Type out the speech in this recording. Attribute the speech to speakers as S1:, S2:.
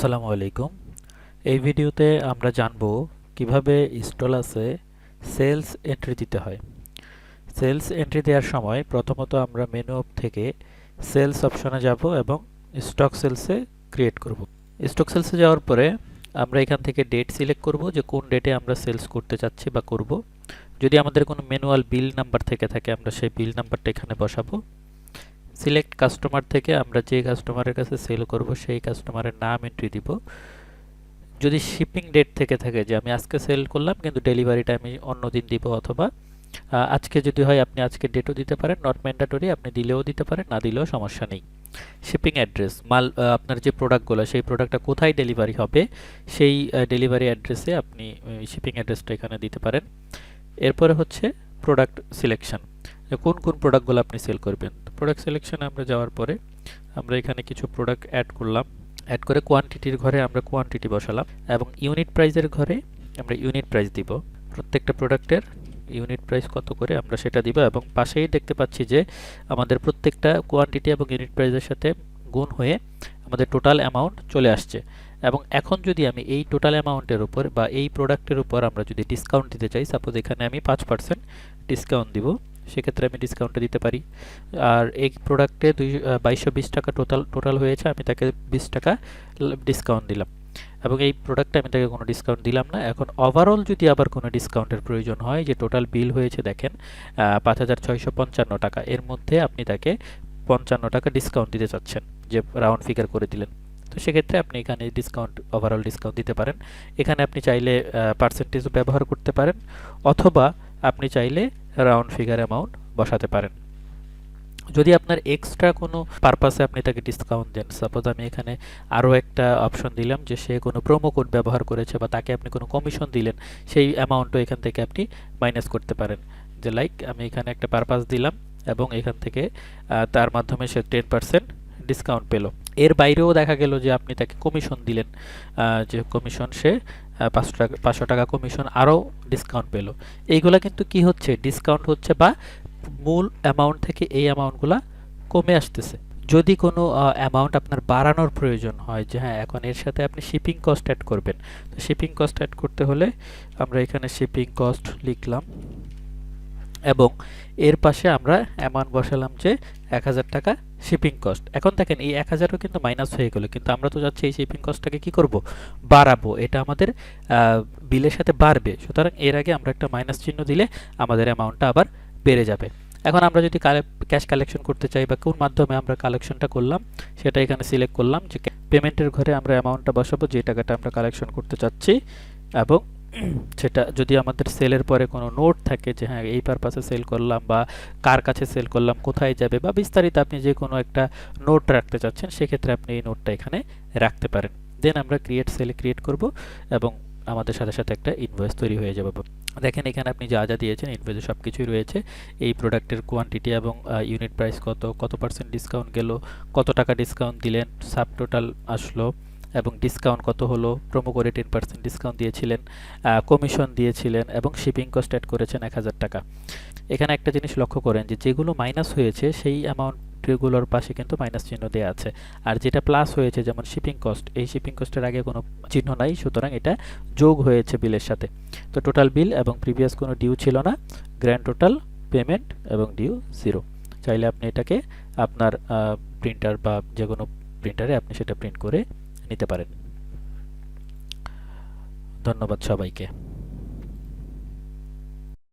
S1: আসসালামু আলাইকুম। এই ভিডিওতে আমরা জানব কীভাবে স্টলাসে সেলস এন্ট্রি দিতে হয়। সেলস এন্ট্রি দেওয়ার সময় প্রথমত আমরা মেনু থেকে সেলস অপশনে যাব এবং স্টক সেলসে ক্রিয়েট করব। স্টক সেলসে যাওয়ার পরে আমরা এখান থেকে ডেট সিলেক্ট করব যে কোন ডেটে আমরা সেলস করতে চাচ্ছি বা করব। যদি আমাদের কোনো ম্যানুয়াল বিল নাম্বার থেকে থাকে, আমরা সেই বিল নাম্বারটা এখানে বসাবো। সিলেক্ট কাস্টমার থেকে আমরা যে কাস্টমারের কাছে সেল করব, সেই কাস্টমারের নাম এন্ট্রি দিব। যদি শিপিং ডেট থেকে থাকে যে আমি আজকে সেল করলাম, কিন্তু ডেলিভারিটা আমি অন্য দিন দিব অথবা আজকে যদি হয় আপনি আজকে ডেটও দিতে পারেন নট ম্যান্ডাটরি আপনি দিলেও দিতে পারেন, না দিলেও সমস্যা নেই। শিপিং অ্যাড্রেস মাল আপনার যে প্রোডাক্টগুলো সেই প্রোডাক্টটা কোথায় ডেলিভারি হবে, সেই ডেলিভারি অ্যাড্রেসে আপনি শিপিং অ্যাড্রেসটা এখানে দিতে পারেন। এরপরে হচ্ছে প্রোডাক্ট সিলেকশন কোন কোন প্রোডাক্টগুলো আপনি সেল করবেন। প্রোডাক্ট সিলেকশনে আমরা যাওয়ার পরে আমরা এখানে কিছু প্রোডাক্ট অ্যাড করলাম। অ্যাড করে কোয়ান্টিটির ঘরে আমরা কোয়ান্টিটি বসালাম এবং ইউনিট প্রাইজের ঘরে আমরা ইউনিট প্রাইস দিব। প্রত্যেকটা প্রোডাক্টের ইউনিট প্রাইস কত করে আমরা সেটা দিব এবং পাশেই দেখতে পাচ্ছি যে আমাদের প্রত্যেকটা কোয়ান্টিটি এবং ইউনিট প্রাইসের সাথে গুণ হয়ে আমাদের টোটাল অ্যামাউন্ট চলে আসছে। এবং এখন যদি আমি এই টোটাল অ্যামাউন্টের উপর বা এই প্রোডাক্টের উপর আমরা যদি ডিসকাউন্ট দিতে চাই সাপোজ এখানে আমি পাঁচ পার্সেন্ট ডিসকাউন্ট দিব। সেক্ষেত্রে আমি ডিসকাউন্টে দিতে পারি। আর এই প্রোডাক্টে দুই বাইশশো বিশ টাকা টোটাল টোটাল হয়েছে, আমি তাকে বিশ টাকা ডিসকাউন্ট দিলাম। এবং এই প্রোডাক্টে আমি তাকে কোনো ডিসকাউন্ট দিলাম না। এখন ওভারঅল যদি আবার কোনো ডিসকাউন্টের প্রয়োজন হয়, যে টোটাল বিল হয়েছে দেখেন পাঁচ হাজার ছয়শো পঞ্চান্ন টাকা, এর মধ্যে আপনি তাকে পঞ্চান্ন টাকা ডিসকাউন্ট দিতে চাচ্ছেন, যে রাউন্ড ফিগার করে দিলেন। তো সেক্ষেত্রে আপনি এখানে ডিসকাউন্ট ওভারঅল ডিসকাউন্ট দিতে পারেন। এখানে আপনি চাইলে পার্সেন্টেজ ব্যবহার করতে পারেন। অথবা আপনি চাইলে রাউন্ড ফিগার অ্যামাউন্ট বসাতে পারেন। যদি আপনার এক্সট্রা কোনো পারপাসে আপনি তাকে ডিসকাউন্ট দেন সাপোজ আমি এখানে আরও একটা অপশন দিলাম যে সে কোনো প্রোমো কোড ব্যবহার করেছে বা তাকে আপনি কোনো কমিশন দিলেন, সেই অ্যামাউন্টও এখান থেকে আপনি মাইনাস করতে পারেন। যে লাইক আমি এখানে একটা পারপাস দিলাম এবং এখান থেকে তার মাধ্যমে সে টেন পার্সেন্ট ডিসকাউন্ট পেল। এর বাইরেও দেখা গেল যে আপনি তাকে কমিশন দিলেন যে কমিশন সে পাঁচশো টাকা পাঁচশো টাকা কমিশন আরও ডিসকাউন্ট পেল। এইগুলা কিন্তু কি হচ্ছে? ডিসকাউন্ট হচ্ছে বা মূল অ্যামাউন্ট থেকে এই অ্যামাউন্টগুলা কমে আসতেছে। যদি কোনো অ্যামাউন্ট আপনার বাড়ানোর প্রয়োজন হয় যে হ্যাঁ এখন এর সাথে আপনি শিপিং কস্ট অ্যাড করবেন। তো শিপিং কস্ট অ্যাড করতে হলে আমরা এখানে শিপিং কস্ট লিখলাম এবং এর পাশে আমরা অ্যামাউন্ট বসালাম যে এক হাজার টাকা শিপিং কস্ট এখন দেখেন এই এক হাজারও কিন্তু মাইনাস হয়ে গেলো। কিন্তু আমরা তো যাচ্ছি এই শিপিং কস্টটাকে কি করব? বাড়াবো। এটা আমাদের বিলের সাথে বাড়বে। সুতরাং এর আগে আমরা একটা মাইনাস চিহ্ন দিলে আমাদের অ্যামাউন্টটা আবার বেড়ে যাবে। এখন আমরা যদি ক্যাশ কালেকশন করতে চাই বা কোন মাধ্যমে আমরা কালেকশনটা করলাম, সেটা এখানে সিলেক্ট করলাম যে পেমেন্টের ঘরে আমরা অ্যামাউন্টটা বসাবো, যে টাকাটা আমরা কালেকশন করতে চাচ্ছি, এবং সেটা যদি আমাদের সেলের পরে কোনো নোট থাকে যে হ্যাঁ এই পারপাসে সেল করলাম বা কার কাছে সেল করলাম, কোথায় যাবে বা বিস্তারিত আপনি যে কোনো একটা নোট রাখতে চাচ্ছেন, সেক্ষেত্রে আপনি এই নোটটা এখানে রাখতে পারেন। দেন আমরা ক্রিয়েট সেলে ক্রিয়েট করব এবং আমাদের সাথে সাথে একটা ইনভয়েস তৈরি হয়ে যাবে। দেখেন এখানে আপনি যা যা দিয়েছেন ইনভয়েসে সব কিছুই রয়েছে। এই প্রোডাক্টের কোয়ান্টিটি এবং ইউনিট প্রাইস কত কত পার্সেন্ট ডিসকাউন্ট গেল, কত টাকা ডিসকাউন্ট দিলেন সাব টোটাল আসলো এবং ডিসকাউন্ট কত হলো? প্রোমো করে টেন পার্সেন্ট ডিসকাউন্ট দিয়েছিলেন কমিশন দিয়েছিলেন এবং শিপিং কস্ট অ্যাড করেছেন এক হাজার টাকা। এখানে একটা জিনিস লক্ষ্য করেন যে, যেগুলো মাইনাস হয়েছে, সেই অ্যামাউন্টগুলোর পাশে কিন্তু মাইনাস চিহ্ন দেওয়া আছে। আর যেটা প্লাস হয়েছে, যেমন শিপিং কস্ট এই শিপিং কস্টের আগে কোনো চিহ্ন নাই, সুতরাং এটা যোগ হয়েছে বিলের সাথে। তো টোটাল বিল এবং প্রিভিয়াস কোনো ডিউ ছিল না গ্র্যান্ড টোটাল পেমেন্ট এবং ডিউ জিরো চাইলে আপনি এটাকে আপনার প্রিন্টার বা যে কোনো প্রিন্টারে আপনি সেটা প্রিন্ট করে নিতে পারেন। ধন্যবাদ সবাইকে।